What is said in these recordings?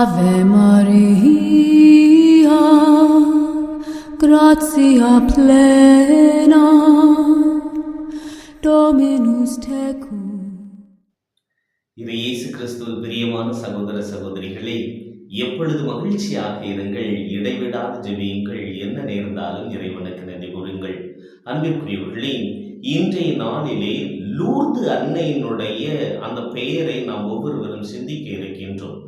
Ave Maria, gratia plena, Dominus tecum. இது இயேசு கிறிஸ்துவ பிரியமான சகோதர சகோதரிகளே எப்பொழுது மகிழ்ச்சியாக இருங்கள் இடைவிடாது ஜெபியுங்கள் என்ன நேர்ந்தாலும் இறைவனுக்கு நன்றி கூறுங்கள் அன்பிற்குரியவர்களே இன்றைய நாளிலே லூர்து அன்னையினுடைய அந்த பெயரை நாம் ஒவ்வொருவரும் சிந்திக்க இருக்கின்றோம்.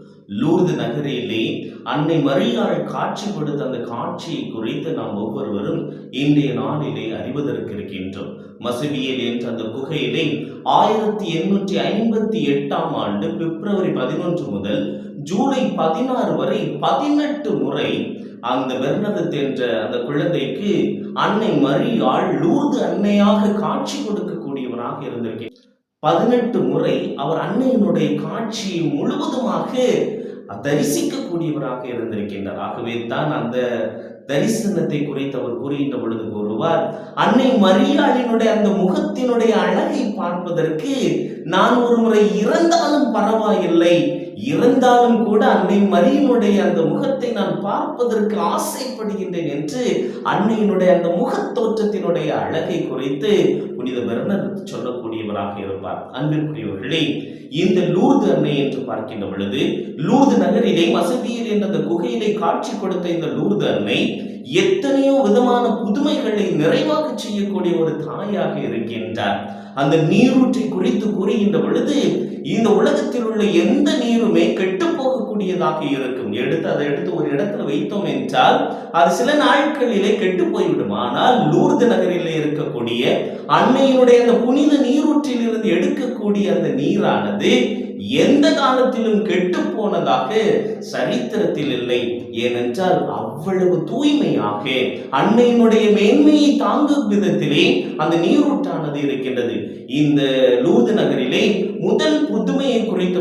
லூர்து நகரிலே அன்னை மரியாள் காட்சி கொடுத்த அந்த காட்சியை குறித்து நாம் ஒவ்வொருவரும் இன்றைய நாளிலே அறிவதற்கு இருக்கின்றோம். மசபியல் என்ற அந்த குகையிலே ஆயிரத்தி எண்ணூற்றி ஐம்பத்தி எட்டாம் ஆண்டு பிப்ரவரி பதினொன்று முதல் ஜூலை பதினாறு வரை பதினெட்டு முறை அந்த பெர்னதத் என்ற அந்த குழந்தைக்கு அன்னை மரியாள் லூர்து அன்னையாக காட்சி கொடுக்கக்கூடியவராக இருந்திருக்கேன். பதினெட்டு முறை அவர் அன்னையினுடைய காட்சியை முழுவதுமாக தரிசிக்கக்கூடியவராக இருந்திருக்கின்றார். ஆகவே தான் அந்த தரிசனத்தை குறித்து அவர் கூறுகின்ற பொழுது கூறுவார் அன்னை மரியாளினுடைய அந்த முகத்தினுடைய அழகை பார்ப்பதற்கு நான் ஒரு முறை இறந்தாலும் பரவாயில்லை இறந்தாலும் கூட அன்னை மரியனுடைய அந்த முகத்தை நான் பார்ப்பதற்கு ஆசைப்படுகின்றேன் என்று அன்னையினுடைய அந்த முகத் தோற்றத்தினுடைய அழகை குறித்து புனித பெர்னர் சொல்லக்கூடியவராக இருப்பார். அன்பிற்குரியவர்களே இந்த லூர்து அன்னை என்று பார்க்கின்ற பொழுது லூர்து நகரிலே வசதியில் என்ற அந்த குகையிலே காட்சி கொடுத்த இந்த லூர்து அன்னை எத்தனையோ விதமான புதுமைகளை நிறைவாக செய்யக்கூடிய ஒரு தாயாக இருக்கின்றார். அந்த நீரூற்றை குறித்து கூறுகின்ற பொழுது இந்த உலகத்தில் உள்ள எந்த நீருமே கெட்டு போகக்கூடியதாக இருக்கும். எடுத்து அதை எடுத்து ஒரு இடத்துல வைத்தோம் என்றால் அது சில நாட்களிலே கெட்டு போய்விடும். ஆனால் லூர்து நகரில் இருக்கக்கூடிய அன்னையினுடைய அந்த புனித நீரூற்றில் இருந்து எடுக்கக்கூடிய அந்த நீரானது எந்த காலத்திலும் கெட்டு போனதாக சரித்திரத்தில் இல்லை. ஏனென்றால் அவ்வளவு தூய்மையாக அன்னையினுடைய மேன்மையை தாங்கும் விதத்திலே அந்த நீரூற்றானது இருக்கின்றது. இந்த லூர்து நகரிலே முதல்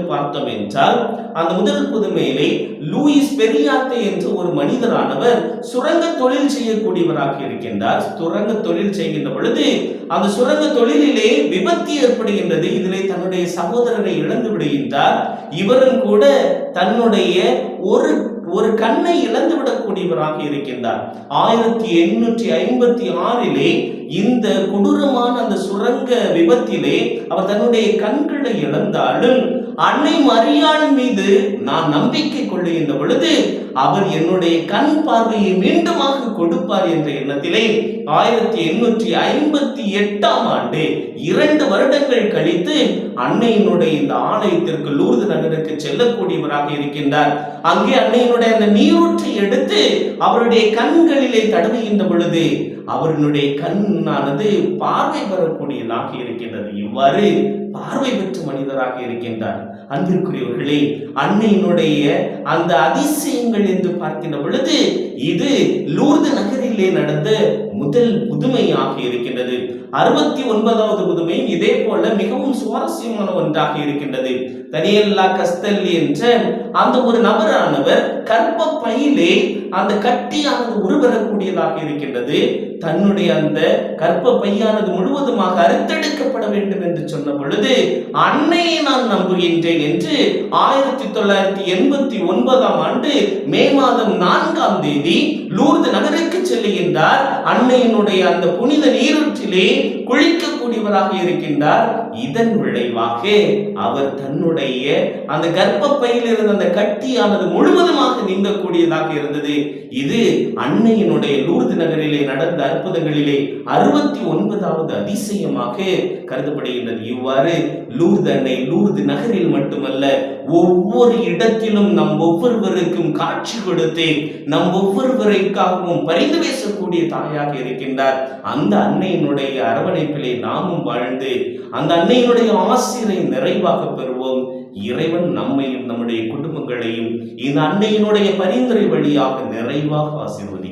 பார்த்தோம் என்றால் அந்த முதல் புதுமையிலே லூயிஸ் பெரியாத்தே என்று ஒரு மனிதரானவர் சுரங்க தொழில் செய்யக்கூடியவராக இருக்கின்றார். சுரங்க தொழில் செய்கின்ற பொழுது அந்த சுரங்க தொழிலிலே விபத்து ஏற்படுகின்றது. இதிலே தன்னுடைய சகோதரனை இழந்து விடுகின்றார். இவரும் கூட தன்னுடைய ஒரு ஒரு கண்ணை இழந்துவிடக்கூடியவராக இருக்கின்றார். ஆயிரத்தி எண்ணூற்றி ஐம்பத்தி ஆறிலே இந்த கொடூரமான அந்த விபத்திலே அவர் தன்னுடைய கண்களை இழந்தாலும் அன்னை மரியாள் மீது நான் நம்பிக்கை கொள்ளுகின்ற பொழுது அவர் என்னுடைய கண் பார்வையை மீண்டுமாக கொடுப்பார் என்ற எண்ணத்திலே ஆயிரத்தி எண்ணூற்றி ஐம்பத்தி எட்டாம் ஆண்டு இரண்டு வருடங்கள் கழித்து அன்னையினுடைய இந்த ஆலயத்திற்கு லூர்து நகருக்கு செல்லக்கூடியவராக இருக்கின்றார். அங்கே அன்னையினுடைய அந்த நீரூற்றை எடுத்து அவருடைய கண்களிலே தடவுகின்ற பொழுது அவருடைய கண்ணானது பார்வை பெறக்கூடியதாக இருக்கின்றது. இவ்வாறு பார்வை பெற்ற மனிதராக இருக்கின்றார். அன்பிற்குரியவர்களே அன்னையினுடைய அந்த அதிசயங்கள் என்று பார்க்கின்ற பொழுது இது லூர்து நகரிலே நடந்த முதல் புதுமையாக இருக்கின்றது. அறுபத்தி ஒன்பதாவது புதுமையும் இதே போல மிகவும் சுவாரஸ்யமான ஒன்றாக இருக்கின்றது. தனியல்லா கஸ்தல்லி என்ற அந்த ஒரு நபரானவர் கற்ப பையிலே அந்த கட்டியானது உருவரக்கூடியதாக இருக்கின்றது. தன்னுடைய அந்த கற்ப பையானது முழுவதுமாக அறுத்தெடுக்கப்பட வேண்டும் என்று சொன்ன பொழுது அன்னையை நான் நம்புகின்றேன் என்று ஆயிரத்தி தொள்ளாயிரத்தி எண்பத்தி ஒன்பதாம் ஆண்டு மே மாதம் நான்காம் தேதி லூர்து நகருக்கு செல்லுகின்றார். அன்னையினுடைய அந்த புனித நீரூற்றிலே குளிக்கக்கூடியவராக இருக்கின்றார். இதன் விளைவாக அவர் தன்னுடைய அந்த கர்ப்பப்பையில் இருந்த அந்த கட்டியானது முழுவதுமாக நீங்கக்கூடியதாக இருந்தது. இது அன்னையினுடைய லூர்து நகரிலே நடந்த அற்புதங்களிலே அறுபத்தி ஒன்பதாவது அதிசயமாக கருதப்படுகின்றது. இவ்வாறு லூர்து அன்னை லூர்து நகரில் மட்டுமல்ல ஒவ்வொரு இடத்திலும் நம் ஒவ்வொருவருக்கும் காட்சி கொடுத்து நம் ஒவ்வொருவருக்காகவும் பரிந்து பேசக்கூடிய தாயாக இருக்கின்றார். அந்த அன்னையினுடைய அரவணைப்பிலே நாமும் வாழ்ந்து அந்த அன்னையினுடைய ஆசிரியரை நிறைவாக பெறுவோம். இறைவன் நம்மையும் நம்முடைய குடும்பங்களையும் இந்த அன்னையினுடைய பரிந்துரை வழியாக நிறைவாக ஆசீர்வதிக்க